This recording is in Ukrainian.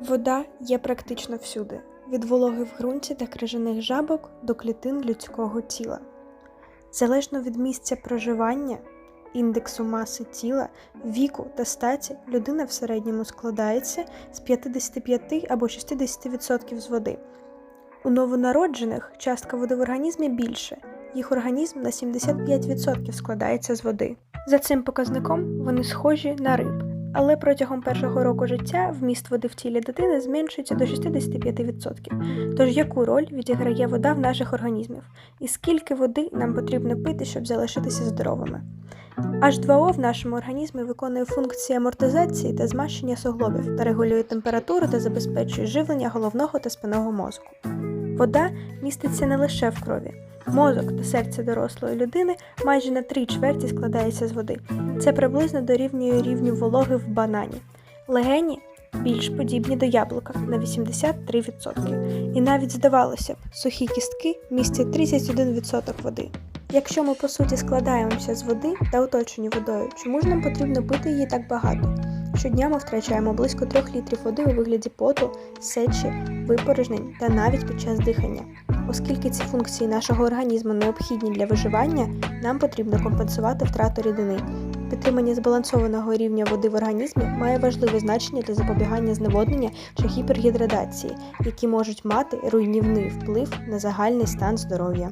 Вода є практично всюди, від вологи в ґрунті та крижаних жабок до клітин людського тіла. Залежно від місця проживання, індексу маси тіла, віку та статі, людина в середньому складається з 55 або 60% з води. У новонароджених частка води в організмі більше, їх організм на 75% складається з води. За цим показником вони схожі на риб, але протягом першого року життя вміст води в тілі дитини зменшується до 65%. Тож яку роль відіграє вода в наших організмах? І скільки води нам потрібно пити, щоб залишитися здоровими? H2O в нашому організмі виконує функції амортизації та змащення суглобів та регулює температуру та забезпечує живлення головного та спинного мозку. Вода міститься не лише в крові. Мозок та серце дорослої людини майже на три чверті складається з води. Це приблизно дорівнює рівню вологи в банані. Легені більш подібні до яблука на 83%. І навіть здавалося б, сухі кістки містять 31% води. Якщо ми по суті складаємося з води та оточені водою, чому ж нам потрібно пити її так багато? Щодня ми втрачаємо близько 3 літрів води у вигляді поту, сечі, випорожнень та навіть під час дихання. Оскільки ці функції нашого організму необхідні для виживання, нам потрібно компенсувати втрату рідини. Підтримання збалансованого рівня води в організмі має важливе значення для запобігання зневоднення чи гіпергідратації, які можуть мати руйнівний вплив на загальний стан здоров'я.